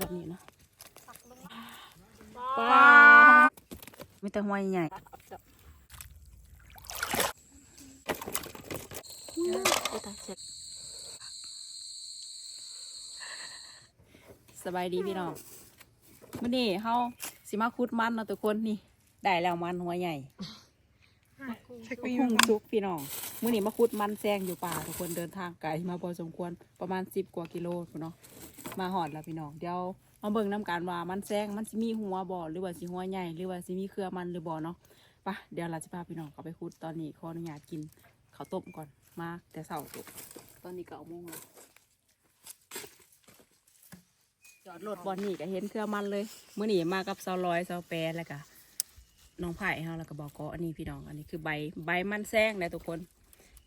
แบบนี้นะปักลงป้ามีแต่ห้อยใหญ่สบายดีพี่น้องมื่อนี้เฮาสิมาคุดมันเนาะทุกคนนี่ ได้แล้วมันหัวใหญ่ชักไปพุ่งซุกพี่น้องมื่อนี้มาคุดมันแซงอยู่ป่าทุกคนเดินทางไกลมาพอสมควรประมาณสิบกว่ากิโลพุ่นเนาะ มาหอดแล้วพี่น้องเดี๋ยวมาเบิ่งน้กันว่ามันแซงมันสิมีหัวบ่อหรือว่าสิหัวใหญ่หรือว่าสิมีเครือมันหรือบ่อเนาะปะเดี๋ยวเราจะพาพี่น้องเขาไปคุดตอนนี้ขออนุญาตกินข้าวต้มก่อนมาแต่เช้าตุกตอนนี้เก้าโมงแล้วจอดรถบอลนี่ก็เห็นเครือมันเลยเมื่อนี้มากับเสาลอยเสาแปรแล้วก็น้องไผ่เฮาแล้วก็บอกก็อันนี้พี่น้องอันนี้คือใบใบมันแซงนะทุกคน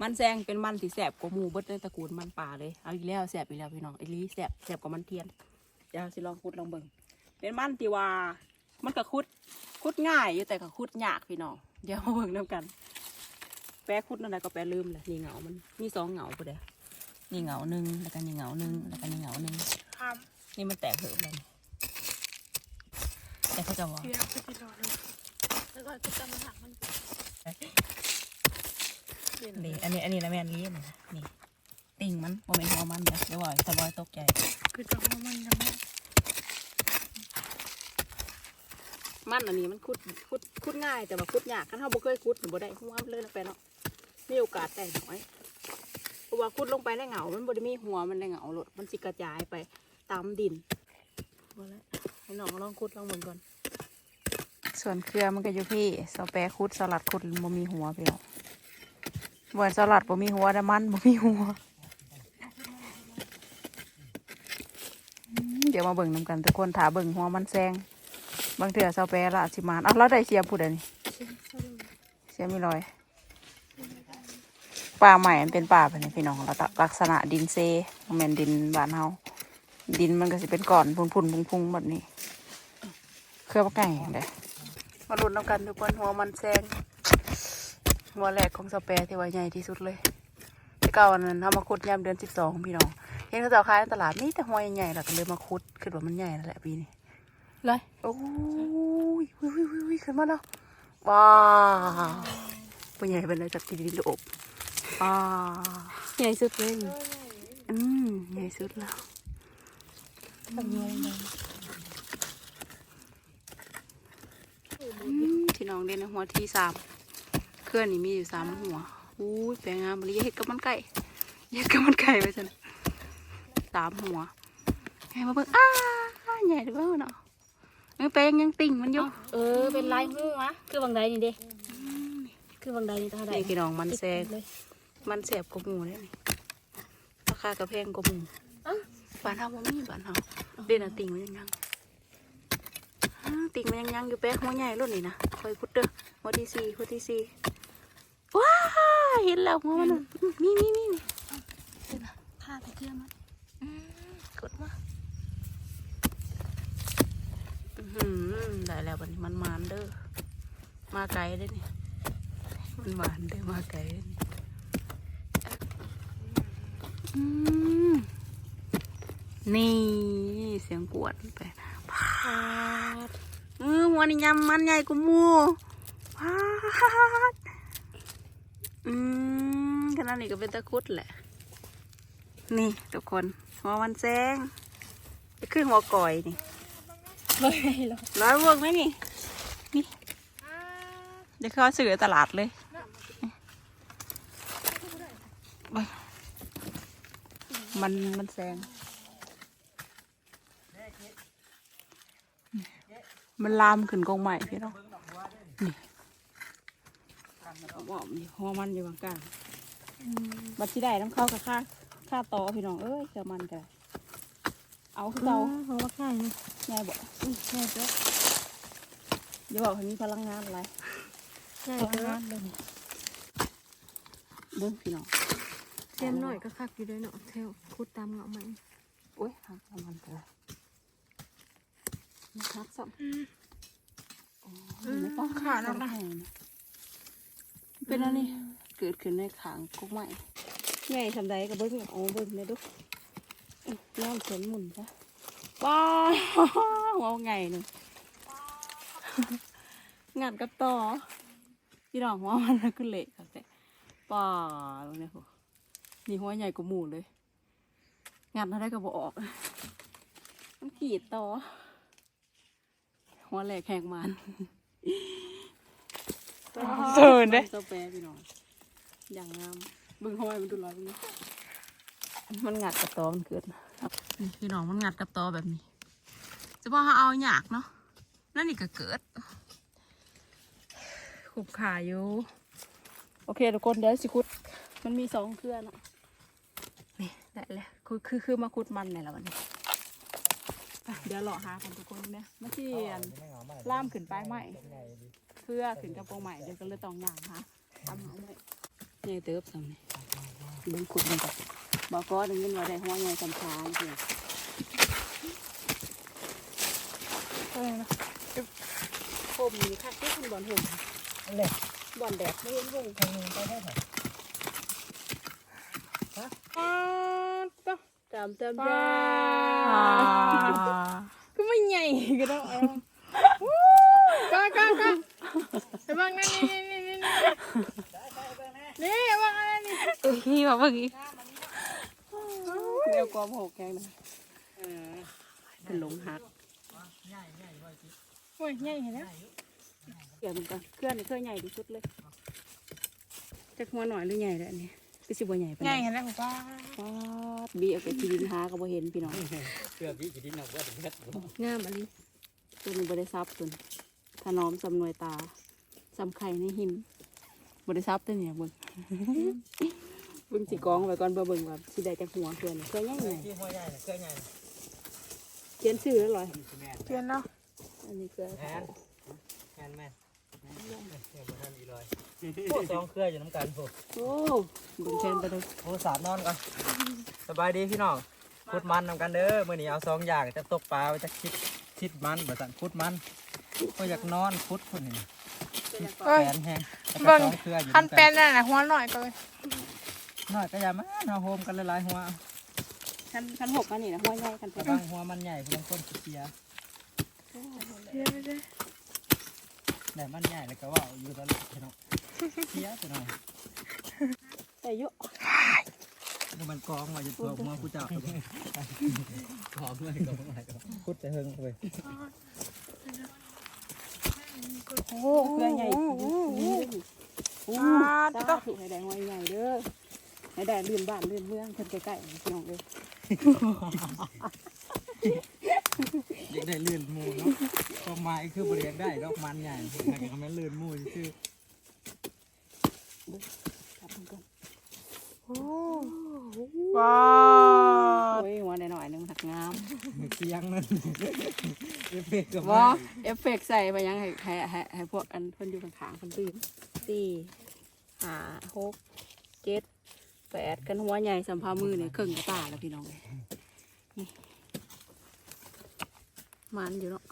มันแซงเป็นมันที่แสบกว่าหมูเบิดในตระกูลมันป่าเลย เอาอีกแล้วแสบอีกแล้วพี่น้องไอ้ลีแสบแสบกว่ามันเทียน เดี๋ยวสิลองคุดลองเบิ่งเป็นมันที่ว่ามันก็คุดคุดง่ายอยู่แต่ก็คุดยากพี่น้องเดี๋ยวมาเบิ่งน้ำกัน แปะคุดนั่นแหละก็แปะลืมเลยนี่เหงามันมีสองเหงาปุ๊เด้นี่เหงาหนึ่งแล้วก็นี่เหงาหนึ่งแล้วก็นี่เหงาหนึ่งทำนี่มันแตกเหิบแล้วนี่แต่เขาจะว่าเทียบไปที่รอเลยแล้วก็จะจำมันหักมัน นี่อันนี้อันนี้นะแม่นเลี้ยนนะนี่ติ่งมันโมเมนหัวมันเดี๋ยวเดี๋ยวว่าสลอยตกใจคือจะว่ามันยังไม่มันอันนี้มันคุดคุดคุดง่ายแต่ว่าคุดยากคันเฮาบ่เคยคุดหรือบ่ได้หัวมันเลยลงไปเนาะมีโอกาสได้น้อยเพราะว่าคุดลงไปในเหงา มันบ่ได้มีหัวมันในเหงาโลดมันสิกระจายไปตามดินบ่แล้วให้น้องลองคุดลองเบิ่งก่อนส่วนเครือมันก็อยู่พี่สแปรคุดสลัดคุดบ่มีหัวพี่น้องเหมือนสลัดบ่มีหัวแต่มันบ่มีหัว เดี๋ยวมาเบิ่งน้ำกันทุกคนถาเบิ่งหัวมันแซงบางเถื่อเซาแปรละสิมานอะเราได้เสียผู้ใดนี่เสียมีรอยป่าใหม่มันเป็นป่าแบบนี้พี่น้องเราลักษณะดินเซมันเป็นดินบ้านเฮาดินมันก็สิเป็นก้อนพุ่นพุ่นพุงพุงแบบนี้ เครือปลาไก่เลยมาลุ้นน้ำกันทุกคนหัวมันแซง หัวแรกของเซาแปรที่ว่าใหญ่ที่สุดเลยที่เก่าอันนั้นเฮามาขุดยามเดือนสิบสองพี่น้องเห็นเขาเจ้าขายในตลาดนี่แต่หัวใหญ่ๆแล้วก็เลยมาคุดคือว่ามันใหญ่นั่นแหละปีนี้เลยโอ้ยวิววิววิววิวขึ้นมาแล้วว้าวเป็นใหญ่เป็นอะไรจากที่ดินอบว้าวใหญ่สุดเลยอืมใหญ่สุดแล้วทำยังไงอืมที่น้องเด่นหัวที่สาม เคลื่อนนี่มีอยู่สามหัวอู้ยแปลงงามเลยอย่าเห็ดกับมันไก่อย่าเห็ดกับมันไก่ไปจันสามหัวให้มาเบิ่งอ้าใหญ่ด้วยเนาะเอ้ยแปลงยังติ่งมันอยู่เออเป็นลายงูอะคือบางใดนี่เด้คือบางใดนี่ตาใดนี่พี่น้องมันแซงเลยมันแสบกว่าหมูเลยนี่ราคากระแพงกว่าหมูอะบ้านเฮาบ่มีบ้านเฮาเด่นอะติ่งมันยังยังอ้าติ่งมันยังยังอยู่แป๊กหัวใหญ่รุ่นนี่นะคอยพุดเด้อหัวที่สี่หัวที่สี่ ว้าเห็นแล้วหัวมันน่ะนี่นี่นี่นี่ผ้าไปเชื่อมันกดมาอื้อหือได้แล้วบัดนี้มันมานเด้อมาไกลเด้อนี่มันหวานเด้อมาไกลเด้อนี่อืมนี่เสียงกวดไปผ้าเออหัวนี่ยำมันใหญ่กว่าหมูพาด อืมขนาดนี้ก็เป็นตะคุดแหละ นี่ทุกคนหัวมันแซงจะขึ้นหัวก่อยนี่ไม่หรอร้อยเวิร์กไหมนี่ นี่เดี๋ยวเขาซื้อตลาดเลยมันมันแซง มันลามขึ้นกองใหม่พี่น้องนี่ บอกนี่หัวมันอยู่กลางๆบัดที่ได้น้ำเข้ากับค่าค่าต่อพี่น้องเอ้ยเจอมันกันเอาคือเราเราเขาว่าค่ายนะแม่บอกอืมใช่เจ้าอย่าบอกให้มีพลังงานอะไรใช่พลังเจ้างานเลยเบิ้งพี่น้องเทียมหน่อยก็คักอยู่ด้วยเนาะเทวคุดตามเงาไหมโอ้ยหักประมันไปละหักสับโอ้ยไม่ต้องขาดแล้วนะ เป็นอะไรนี่เกิดขึ้นในขางกุ๊กใหม่ใหญ่ทำใดกับเบิ้งโอ้เบิ้งเลยดูอื้อน้ำเสียนหมุนจ้ะว้าหัวไงหนึ่งงัดกับต่อพี่น้องหัวมันแล้วก็เละครับแต่ป่าตรงเนี้ยโหนี่หัวใหญ่กว่าหมูเลยงัดเท่าได้ก็บออกมันขีดต่อหัวแหลกแหกมัน เสิร์นเด้เจ้าแปรพี่น้องอย่างงามเบึงเข้าไปมันดูร้อยเบึงนะมันงัดกับตอมันเกิดครับนี่พี่น้องมันงัดกับตอแบบนี้จะว่าเอาหยากเนาะนั่นนี่ก็เกิดขุบขาอยู่โอเคทุกคนเดี๋ยวสิคุด มันมีสองเครือเนาะนี่ได้แล้วคือคือคือมาคุดมันเนี่ยแหละวันนี้อะเดี๋ยวหล่อหากันทุกคนเนี่ยมาเชียนล่ามขึ้นไปไหม เพื่อขึ้นกระโปรงใหม่เดี๋ยวก็เลยต้องย่างค่ะทำเอาไว้ใหญ่เติบสำนี่เบิ่งขุดมันก่อนบอกก็ดึงเงินว่าได้หัวใหญ่สำคัญเพื่อนเออนะผมนี่ค่ะที่คุณบอลผมบอลแดดไม่เห็นวงอ้าวก็จำจำป้าได้ก็ไม่ใหญ่ก็ต้องเอาก็ก็ก็ไปบ้างนั่นนี่นี่นี่นี่นี่บ้างนั่นนี่ นี่ มาเมื่อกี้เดี๋ยวกลัวโผล่แกงนะเป็นหลงหักโอ้ยใหญ่เห็นแล้วเกี่ยวมันก่อนเคลื่อนเคลื่อนใหญ่ที่สุดเลยจะหัวหน่อยหรือใหญ่เลยอันนี้คือสิบ่ใหญ่ปานใหใดญ่เห็นแล้วป้าป๊าดบีเอาไปกินหาก็บ่เห็นพี่น้องเพื่อพี่จะดิ้นเอาเพื่อถึงเพชรงามอันนี้ตัวนี้บริซับตัวนี้ถนอมสำนวยตาสำไข่ในหิมบริซับตัวนี้เบิ่งเบิ่งสิกองไว้ก่อนเบ่เบิ่งว่าสิได้จักหัวเพื่อนเพื่อนยังไงที่หัวใหญ่เครื่องใหญ่เขียนชื่อแล้วเหรอเปลี่ยนแล้วอันนี้คือแอนแอนแม่เดี๋ยวมาทำอีลอยโอ้สองเครืออยู่น้ำกันโอ้โอ้เบิ่งแทนไปเลยโหสาดนอนก่อนสบายดีพี่น้องพุดมันนำกันเด้อมื่อนี้เอาสองอย่างจะตกปลาจะคิดคิดมันแบบสั่นพุดมันก็อยากนอนพุดคนนี้เอ้ยแขนแห้งแล้วก็เบิ่งคันน้ำเป็กันนนั่นแหละหัวหน่อยก็เลย น้อยก็อย่ามาเอาโฮมกันหลายๆหัวคันคันหกอันนี้นะหัวใหญ่คันเป็ระนวังหัวมันใหญ่เพื่อนคนเสียเดี๋ยวเดี๋ยวแต่มันใหญ่แล้วก็ว่าอยู่ตลอดพี่น้องเสียไปหน่อยแต่เยอะก็มันกองมาจะตัวหัวกูเจ้าขอเพื่อนก็ไม่ได้พุดแต่เฮงเลยโอ้เครือใหญ่โอ้โอ้ตาถูกให้ได้หัวใหญ่เด้อ ให้ได้ลื่นบ้านลื่นเมืองคนใกล้ๆพี่น้องเลยอยากได้ลื่นหมูเนาะดอกไม้คือบริเวณได้ดอกมันใหญ่แต่ก็ไม่ลื่นหมูคือจับมันก่อนว้าโอ้ยหัวหน่อยๆหนึงหักงาม เสียงนั่นเอฟเฟกต์กับว่าเอฟเฟกต์ใส่ไปยังให้ให้ให้ให้พวกอันเพิ่นอยู่ข้างๆเพิ่นตื่นสี่ห้าหกเจ็ด แปดกันหัวใหญ่สัมภามือเนี่ยครึ่งกระตาแล้วพี่น้องเลยนี่มันอยู่เนาะ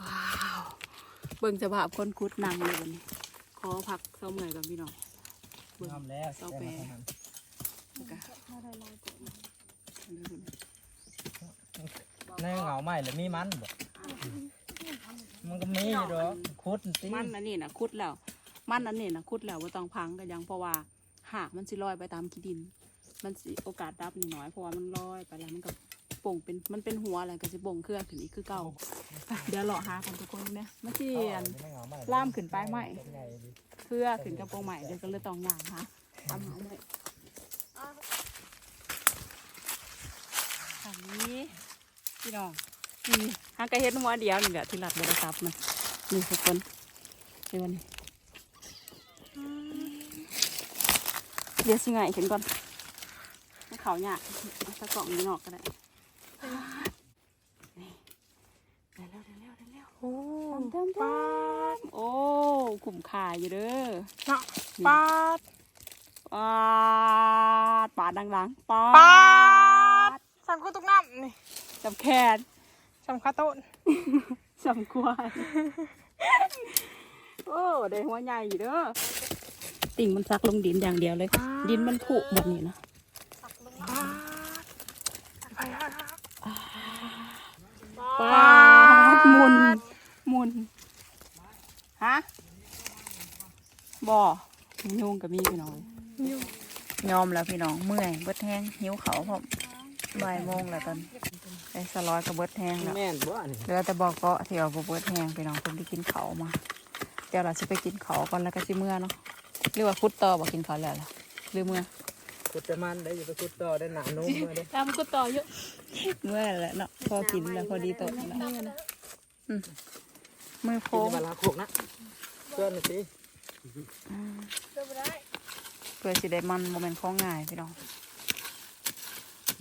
ว้าวเบิ่งสภาพคนคุดนางเลยวันนี้ขอพักเศร้าเมื่อยกับพี่น้องเบิ่งทำแล้วแล้วก็ในเหงาใหม่หรือมีมันบ่มันก็มีอยู่ดอกคุดตีมันอันนี้นะคุดแล้ว มันอันนี้นะคุดแล้วว่าต้องพังกันยังเพราะว่า หากมันสิลอยไปตามขี้ดิน มันสิโอกาสดับนี่น้อยเพราะว่ามันลอยไปแล้วมันก็ป่งเป็นมันเป็นหัวอะไรก็สิป่งเครือขึ้นอีกคือเก่าอะเดี๋ยวเลาะหากันทุกคนเนี่ยมาเชียน ล่ามขึ้นไปไหม เพื่อขึ้นกระโปรงใหม่เดี๋ยวก็เลยต้องย่างค่ะทำเอาไว้อันนี้พี่น้องนี่หางกระเฮ็ดหัวเดียวนี่แหละที่หลัดบริษัทมันนี่ทุกคนเดี๋ยววัน เดี๋ยวสิไงขึ้นก่อนให้เขาเนี่ยเอาสักกล่องนี้นอกก็ได้นี่ได้แล้วได้แล้วได้แล้วโอ้ทำทำทป้าำโอ้ขุมขาอยู่เด้อเนาะป้าปาดปาดดังๆปาป้าดสันกูตุกน้ำนี่จำแขนสำคัญต้นจำควายโอ้ได้หัวใหญ่อยู่เด้อ ติ่งมันซักลงดินอย่างเดียวเลย ดินมันผุแบบนี้นะป้าไปปาดหมุนหมุนฮะบ่ยุงกับมีพี่น้องยอมแล้วพี่น้องเมื่อยเบิดแห้งหิวเขาวพร้อมบ่ายโมงแล้วตอนไอ้สลอยกับเบิดแห้งแล้วแม่นบ่นี่เหลือแต่บอกเกาะที่เอาบ่เบิดแห้งพี่น้องเพิ่นที่กินเขาวมาเดี๋ยวเราสิไปกินเขาวก่อนแล้วก็สิเมื่อเนาะ หรือว่าคุดต่อบ่กินเขาวแล้วล่ะหรือเมื่อขุดแต่มันได้อยู่ไปขุดต่อได้หนานุ่มมาได้ตามก็ต่อเยอะเมื่อแหละเนาะพอกินแล้วพอดีโตแล้วอืมมือโพกินง มาลาโขกนะเพื่อนน่ะสิเดินไปได้เพื่อสิได้มันโมเมนต์ของง่ายพี่น้อง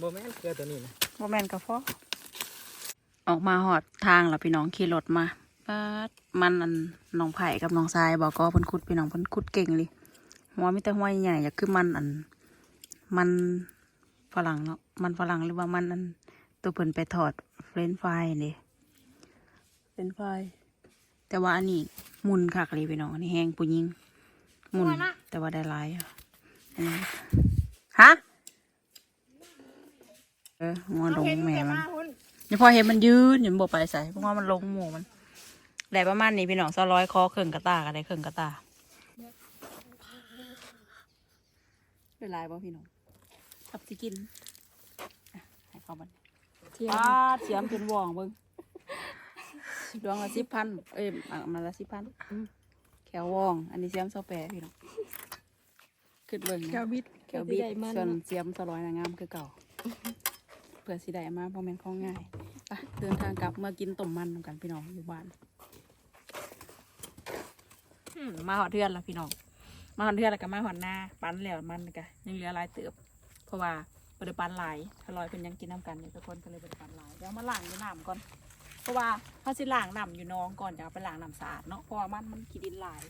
บ่แม่นเกลือตัวนี้นะ โมเมนต์กระฟอออกมาหอดทางแล้วพี่น้องขี่รถมาปัด มันอันน้องไผ่กับน้องทรายบอกก็เพิ่นขุดพี่น้องเพิ่นขุดเก่งเลยหัวมีแต่หัวใหญ่ๆอยากคือมันอัน มันฝรั่งเนาะมันฝรั่งหรือว่ามันอันตัวเพิ่นไปถอดเฟรนช์ฟรายนี่เฟรนช์ฟรายแต่ว่าอันนี้หมุนคักเลยพี่น้องอันนี้แห้งปุยิงหมุนแต่ว่าได้หลายอะอันนี้ฮะเออหัวลงแม่มันคุณนี่พอเห็นมันยืนอยู่บอกไปใส่เพราะว่ามันลงหมูมัน ได้ประมาณนี้พี่น้องซอร้อยคอเครื่องกระตากันได้เครื่องกระตาเป็นไรบ่พี่น้องทับสิกินอะให้เข้าบันเทียมปาดเสียมเป็นว่องเบิ้งดวงละสิบพันเอ้ยอะมาละสิบพันแขวว่อง อันนี้เสียมเสาแปรพี่น้องขึ้นเบิ้งแกวนะบิดแขวบิดใหญ่มันส่วนเสียมสร้อยนางงามคือเก่าเผื่อสิได้มาเพราะแม่นของง่ายไปเดินทางกลับเมื่อกินต้มมันนำกันพี่น้องอยู่บ้านอื มมาหอดเทือนแล้วพี่น้อง มาหอดเทือนแล้วก็มาหอดหน้าปั้นแล้วมันก็ยังเหลือหลายเติบ เพราะว่าบริปันหลายถ้าลอยเพิ่นยังกินน้ำกันอยู่ทุกคนก็เลยบริปันหลายเดี๋ยวมาล้างอยู่น้ำก่อน เพราะว่าเขาสิล้างน้ำอยู่น้องก่อนจะเอาไปล้างน้ำสะอาดเนาะเพราะว่ามันมันขี้ดินหลาย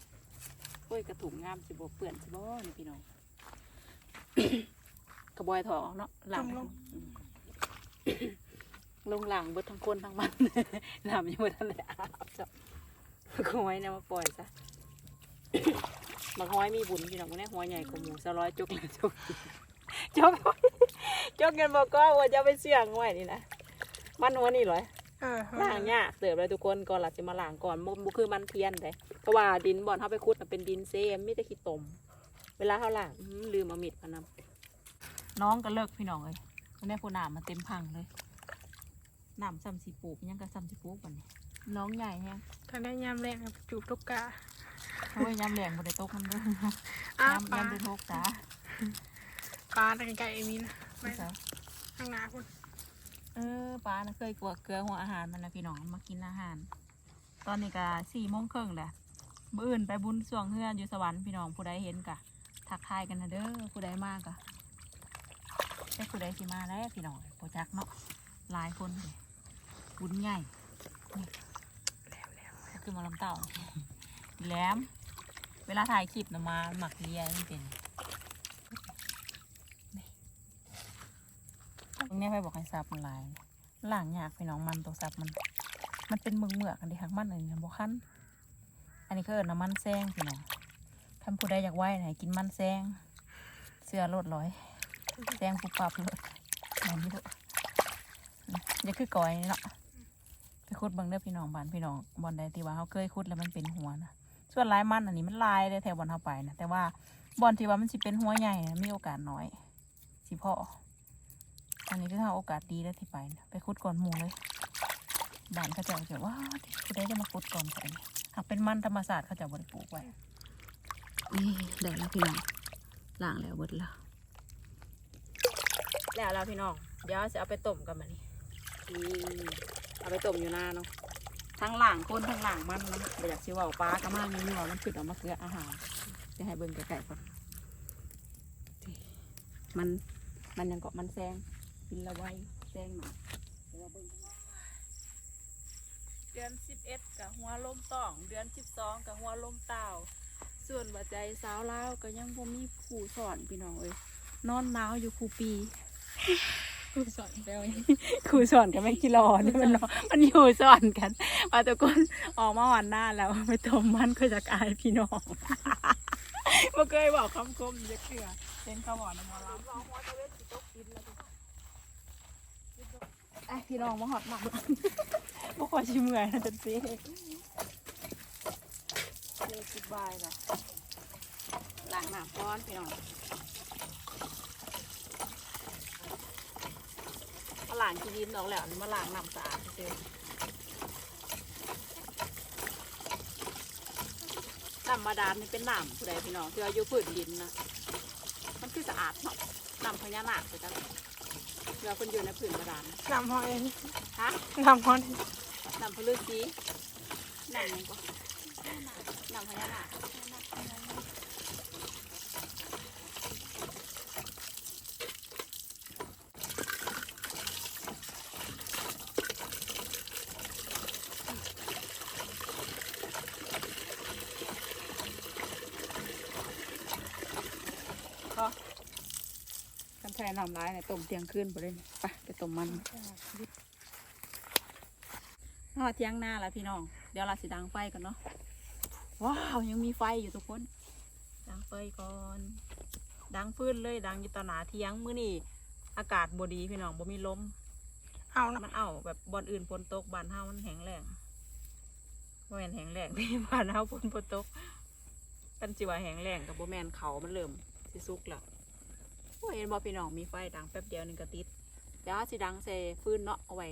โอ้ยกระถุงงามสิบ่เปื่อนสิบ่นี่พี่น้อง กระบอยถอดออกเนาะล้างอืมลงหลังเบิดทั้งคนทั้งมันน้ำยังไม่ทันได้อาบจ้ะบักห้อยเนี่ยมาปล่อยซะ บักห้อยมีบุญพี่น้องคนนี้หัวใหญ่กว่าหมูสร้อยจุกเลยจุกจุกจุกเงินบอกก็ว่าจะเอาไปเสี่ยงไว้นี่นะมันหัวนี่เหรอเออล้างยากเติบเลยทุกคนก่อนหลัจะมาล้างก่อนบ่บ่คือมันเพี้ยนเลยเพราะว่าดินบ่อนเขาไปขุดน่ะเป็นดินเซมไมแต่ได้ขี้ตม เวลาเขาล้างอื้อลืมเอามีดมานำน้องก็เลิกพี่น้องเลยวันนี้ผู้น้ำมาเต็มพังเลยน้ำซ้ำสีปลูกยังก็ซ้ำสีปลูกวันนี้น้องใหญ่แฮงถ้าได้ยำแรงกับจูบทุกกา โอ้ยยำแหลงบ่ได้ตกมันเด้ออ้าปยำลายำได้ทกจ้าปลาตะไก่เอมินไม่ไม่ใช่ข้างหน้าคุณเออปลานะเคยกลัวเกลือหัวอาหารมันนะพี่น้องมากินอาหาร ตอนนี้ก็สี่โมงครึ่งแหละมื้ออื่นไปบุญสวงเฮือนอยู่สวรรค์พี่น้องผู้ใดเห็นกะทักทายกันนะเด้อผู้ใดมากะใช่ผู้ใดสิมาแล้วพี่น้องโปรจักเนาะหลายคนเลยบุญใหญ่นี่ก็คือมาลำเต่า แหลม เวลาถ่ายคลิปนะมาหมักเลียนี่เป็นตรงเนี้ยไปบอกให้ซับมันลายล่างยากพี่น้องมันตัวซับมัน มันเป็นเมืองเมือกอันนี้หักมันอันนี้บ่คันอันนี้ก็เอิญน้ำมันแซงพี่น้องท่านผู้ใดอยากไหว้ไหนกินมันแซงเสื้อรดร้อยแซงปุบปับเลยแบบนี้ด้วยอย่าคือก่อยนี่เนาะไปคุดเบิ่งเด้อพี่น้องบ้านพี่น้องบอนใดที่ว่าเขาเคยคุดแล้วมันเป็นหัวนะ ส่วนลายมันอันนี้มันลายเลยแถวบอนเขาไปนะแต่ว่าบอนที่ว่ามันสิเป็นหัวใหญ่นะมีโอกาสน้อยสิพ่ออันนี้คือทางโอกาสดีแล้วที่ไปนะไปคุดก่อนหมูเลยบ้านเขาจะจะว่าผู้ใดจะมาขุดก่อนไปหากเป็นมันธรรมศาสตร์เขาจะบริปลูกไว้นี่ได้แล้วพี่น้องล้างแล้วเบิดแล้วแล้วแล้วพี่น้องเดี๋ยวจะเอาไปต้มกันมานี่นี่เอาไปต้มอยู่หน้าเนาะ ทั้งหลังคนทั้งหลังมันนะบ่อยากชิเว่าปลากระมังนี่ว่ามันขึ้นออกมาเกลืออาหารจะให้เบิ่งไก่ๆก่อนมันมันยังเกาะมันแซงกินละไว้แซงหน่อยเดี๋ยวเราเบิ่งเดือนสิบเอ็ดกับหัวลมต้อง เดือนสิบสองกับหัวลมเต่าส่วนบัจใจสาวเลาก็ยังบ่มีผู้สอนพี่น้องเอ้ยนอนหนาวอยู่ครูปี คุณสอนแล้วครูสอนกันไม่กี่รอนี่มันนอนมันอยู่สอนกันว่าทุกคนออกมาวันหน้าแล้วไปต้มมันก็จะกลายพี่น้องบ่เคยบอกคำคมจะเกลือเป็นคำบอกนะหมอลำไอ้พี่น้องมาหอดหมักบ่ค่อยสิเมื่อยนะจันซีเจ๊สบายเลยล้างน้ำก้อนพี่น้องมา ล้างที่ดินออกแล้วมาล้างน้ำสะอาดเจ๊น้ำมาดานนี่เป็นน้ำผู้ใดพี่น้องที่ว่าอยู่พื้นดินนะมันคือสะอาดเนาะน้ำพญานาคไปจังเวลาคนอยู่ในพื้นบาดาลน้ำหอยฮะน้ำหอยน้ำพลือสีน้ำหยังก็น้ำพญานาค นแทนน้ำร้ายเนี่ยต้มเที่ยงคืนไปเลยนี่ไปไปต้มมันนอดเที่ยงหน้าแล้วพี่น้อง เดี๋ยวเราสิดังไฟกันเนาะ ว้าวยังมีไฟอยู่ทุกคน ดังไฟก่อน ดังฟื้นเลยดังอยู่ตอนหนาเที่ยงมื้อนี้อากาศบดีพี่น้องบ่มีลมเอานะมันเอาแบบบอนอื่นฝนตกบ้านเฮามันแห้งแล้งบ่แม่นแห้งแล้งที่บ้านเฮาฝนบ่ตกกันสิว่าแห้งแล้งกับบ่แม่นเขามันเริ่มสิสุกแล้วโอ้ย เห็นบ่พี่น้องมีไฟดังแป๊บเดียวหนึงก็ติดเดี๋ยวสิดังใส่ฟืนเนาะเอาไว้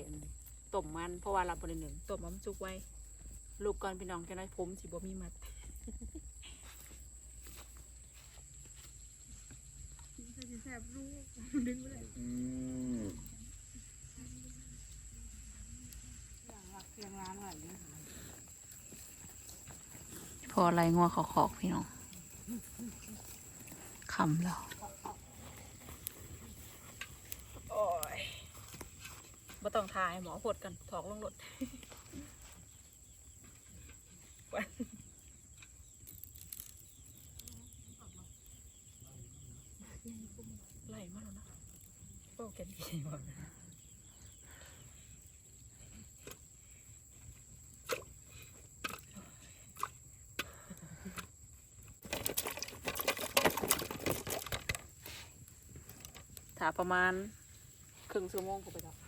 ต้มมันเพราะว่าเราบ่ได้หนึ่งต้มมันสุกไว้ลูกก่อนพี่น้องแค่น้อยผมสิบ่มีมัดแสบลูกดึงไปเลยพออะไรงัวขอขอกพี่น้องคำแล้ว โอ้ย บ่ต้องทายหมอหดกันถอกลงรถวันไล่มาแล้วนะโอ้แกดีมากถ้าประมาณครึ่งชั่วโมงก็ไปแล้ว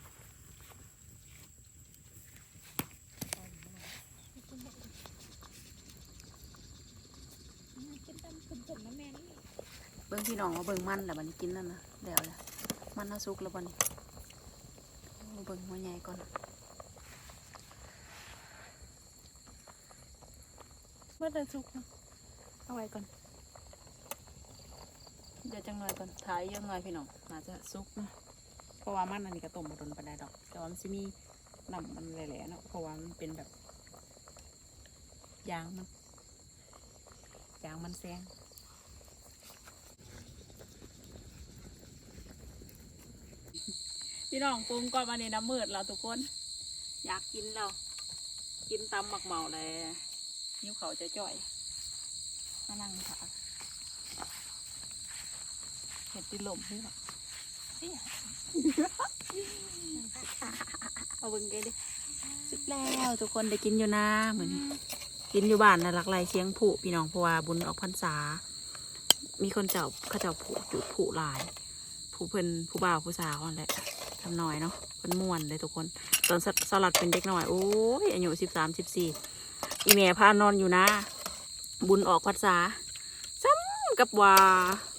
พี่น้องว่าเบิ่งมันแหละบันกินนั่นนะแล้วแหละมันน่าสุกแล้วบันเบิ่งหัวใหญ่ก่อนเมื่อแต่สุกนะเอาไว้ก่อนเดี๋ยวจังหน่อยก่อนถ่ายเยอะหน่อยพี่น้องน่าจะสุกนะเพราะว่ามันอันนี้ก็ต้มมาโดนปานใดดอก แต่ว่ามันจะมีน้ำมันแหล่ๆเนาะเพราะว่ามันเป็นแบบยางมันยางมันแซง พี่น้องปรุงก่อนมาเนี่ยน้ำมืดแล้วทุกคน อยากกินแล้วกินตำหมักเหมาเลยนิ้วเขาจะจ่อยมานั่งค่ะเห็ดติลมพี่หรอเอาเบิ่งกันดิสุดแล้วทุกคนได้กินอยู่นะเหมือนนี้กินอยู่บ้านนะหลักไรเสียงผูพี่น้องเพราะว่าบุญออกพรรษา มีคนเจ้าเขาเจ้าผูจุดผูหลาย ผู้เพิ่นผู้บ่าวผู้สาวนั่นแหละ ทำหน่อยเนาะเป็นม่วนเลยทุกคน ตอนสสลัดเป็นเด็กหน่อย โอ้ยอายุสิบสามสิบสี่อีเมพานอนอยู่นะ บุญออกพรรษาซ้ำกับว่า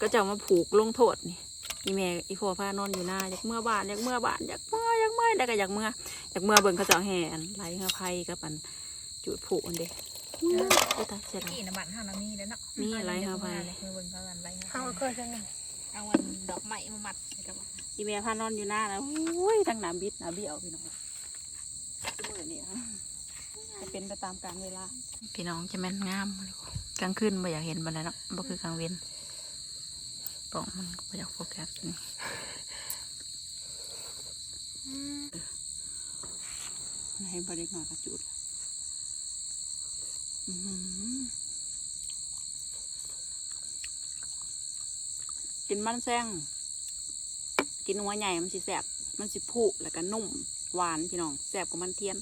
ก็จะมาผูกลงโทษนี่อีเมอีพ่อพานอนอยู่นะอยากเมื่อบ้านอยากเมื่อบ้านอยากเมื่ออยากเมื่อได้ก็อยากเมื่ออยากเมื่อเบิ่งเขาเจ้าแห่อันไหลเงาไพ่กับอันจุดผูกอันเด้โอ้ตายเสียดายนี่นะบัตรห้านะมีแล้วเนาะมีอะไรครับไปมือเบิ่งเขากันอะไรเอาเคยจังไงเอาวันดอกไม้มามัดกับ อีเมลพานอนอยู่หน้าแล้วโอ้ยทั้งหนาบิดหนาเบี้ยวพี่น้องเมื่อนี่จะเป็นไปตามกาลเวลา พี่น้องจะแม่นงามเลยกลางคืนไม่อยากเห็นบันไดเนาะบ่คือกลางเว้นปองมันไม่อยากโฟกัสนี่ให้บริกหน่อยกระจุดอื้อหือกินมันแซง กินหัวใหญ่มันสิแสบมันสิผุแล้วก็นุ่มหวานพี่น้องแสบกว่ามันเทียน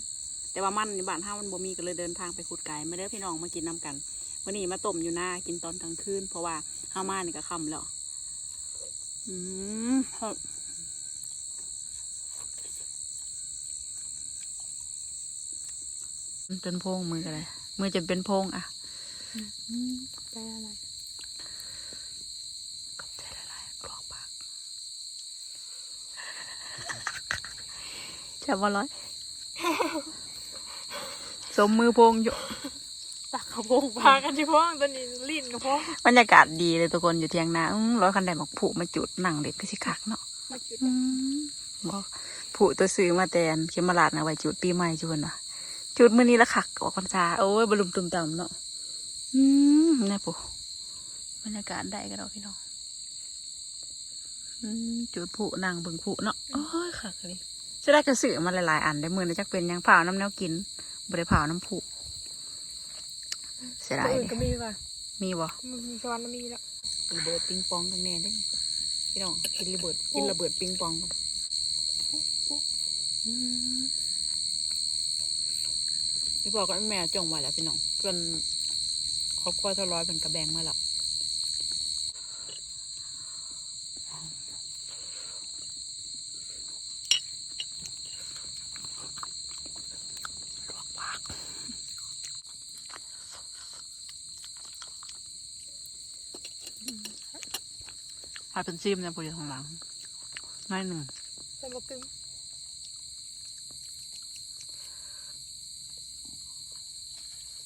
แต่ว่ามันในบ้านห้ามันบ่มีก็เลยเดินทางไปขุดไก่มาเด้อพี่น้องมากินน้ำกันวันนี้มาต้มอยู่หน้ากินตอนกลางคืนเพราะว่าห้ามานี่ก็ค่ำแล้วอืมครับมันเป็นโพงมือกันเลยมือจะเป็นโพงอะ ใจอะไร ขอบใจละลายกรอกปาก จะว่าร้อย สมมือโพงอยู่ ตักกระโปรงปลากันที่พ้องตอนนี้ลิ้นกระโปงบรรยากาศดีเลยทุกคนอยู่เทียงนาอื้อร้อยคันไดหมอกผูมาจุดหนังเด็กก็สิคักเนาะมาจุดอืมบอกผูตัวซื้อมาแต่อันเขมราดนะไว้จุดปีใหม่จุนนะจุดมื้อนี้ละคักออกพรรษาโอ้ยบรรลุมตุ่มต่ำเนาะอืมนี่ปู่บรรยากาศได้กันเราะพี่น้องอืมจุดผูนางเบิ่งผูเนาะโอ้ยคักเลย จะได้กระสือมาหลายๆอันได้มือนะจักเป็นหยังเผาน้ำแนวกินบริเผาน้ำผูเสียดายอื่นเด้ก็มีว่ะมีบ่มันมีสวรรค์มีแล้วระเบิดปิงปองกันแน่เด้พี่น้องกินระเบิดกินระเบิดปิงปองกันอืมพี่บอกกับแม่จงไว้แล้วพี่น้องเพื่อนครอบครัวเท่าร้อยเป็นกระแบงมาแล้วลวกปาก พาเป็นซิมเนี่ยพออยู่ข้างหลังน้อยหนึ่งแต่บอกกึ่ง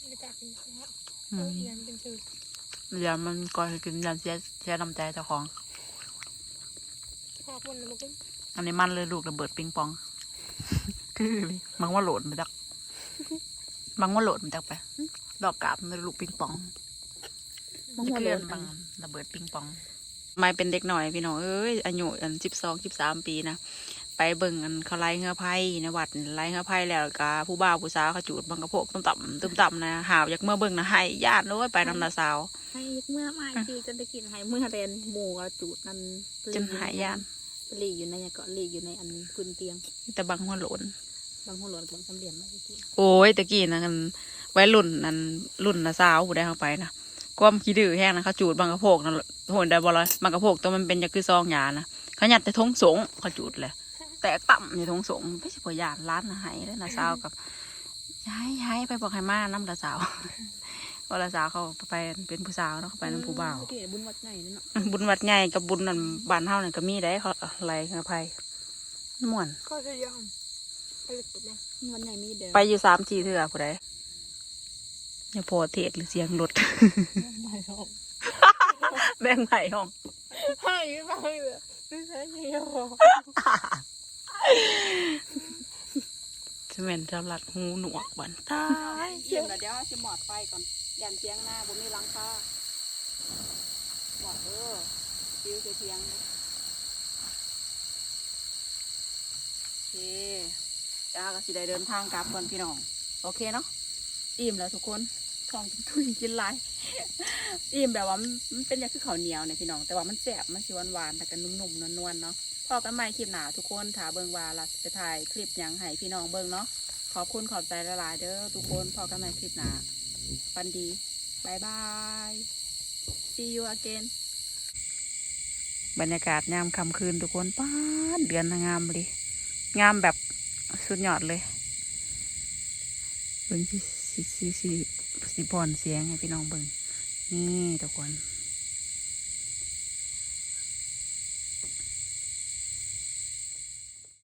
บรรยากาศเป็นยังไงอืเออมเอียนเป็นชื่อเดี๋ยวมันก่อนกินยันเสียเสียน้ำใจเจ้าของภาพมันเลยบอกกึ่งอันนี้มันเลยลูกระเบิดปิงปอง คือเลยมังว่าโหลดมาจากมังว่าโหลดมาจากไปดอกกาบมันลูกปิงปองมังว่าโหลดมังระเบิดปิงปอง ไม่เป็นเด็กหน่อยพี่น้องเอ้ยอายุอันสิบสองสิบสามปีนะไปเบิ่งอันเขาไล่เงือไผ่ในวัดไล่เงือไผ่แล้วก็ผู้บ่าวผู้สาวเขาจูดบังกระโพกตุ้มต่ำตุ้มต่ำนะหาวอยากเมื่อเบิ่งนะให้ญาติเลยไปนำนาสาวให้เมื่อมาคือจนได้กินให้เมื่อเรียนหมูกระจูดนั่นจนหายญาติหลีกอยู่ในเกาะหลีกอยู่ในอันพื้นเตียง แต่บางหัวโหลนบางหัวหลอดบางสำเหลี่ยมมาที่กินโอ้ยตะกี้นะกันไว้รุ่นนั้นรุ่นนะสาวผู้ได้เข้าไปนะ ความขี้ดื้อแห้งนะเขาจูดบางกระโพกนะโหนได้บ่เลยบางกระโพกตัวมันเป็นอยางคือซองยานะเขาหยัดแต่ทงสงเขาจูดเลยแต่ต่ำในทงสงไม่ใช่พอยานร้านนะหายแล้วนะสาวกับย้ายย้ายไปบอกให้มาน้ำละสาวพอละสาวเขาไปเป็นผู้สาวเนาะเขาไปน้ำผู้บ่าวเมื่อกี้บุญวัดไงนั่นเนาะบุญวัดใหญ่กับบุญนั่นบ้านเฮาเนี่ยก็มีได้เขาอะไรอภัยม่วนก็จะยอมไปเลยตุดเลยวันไหนมีเดินไปอยู่สามสี่เถื่อผู้ใด อย่าพอเทศหรือเสียงรถไม่ชอบแบ่งไผ่ห้องให้ไปเลยไม่ใช่เดียวจะเป็นสลัดหูหนวกบันตายเสียงเดี๋ยวสิหมอดไฟก่อนยันเสียงหน้าบ่มีหลังคาหมอดเออซิวเสียงเลยโอเคจ้าก็สิได้เดินทางกลับก่อนพี่น้อง โอเคเนาะอิ่มแล้วทุกคน ทองทุยกินลายอิ่มแบบว่ามันเป็นอย่างคือข้าวเหนียวเนี่ยพี่น้อง แต่ว่ามันแซ่บมันสิวหวานๆแต่ก็นุ่มๆนวลๆเนาะพอกันใหม่คลิปหนาทุกคนถาเบิงวาเราจะถ่ายคลิปยังให้พี่น้องเบิงเนาะขอบคุณขอบใจละลายเด้อทุกคนพอกันใหม่คลิปหนาฟันดีบายบาย see you again บรรยากาศยามค่ำคืนทุกคนป้าเดือนงามเลยงามแบบสุดยอดเลยเบิ่งสิสิสิสิ สิบอนเสียงให้พี่น้องเบิ่งนี่ทุกคน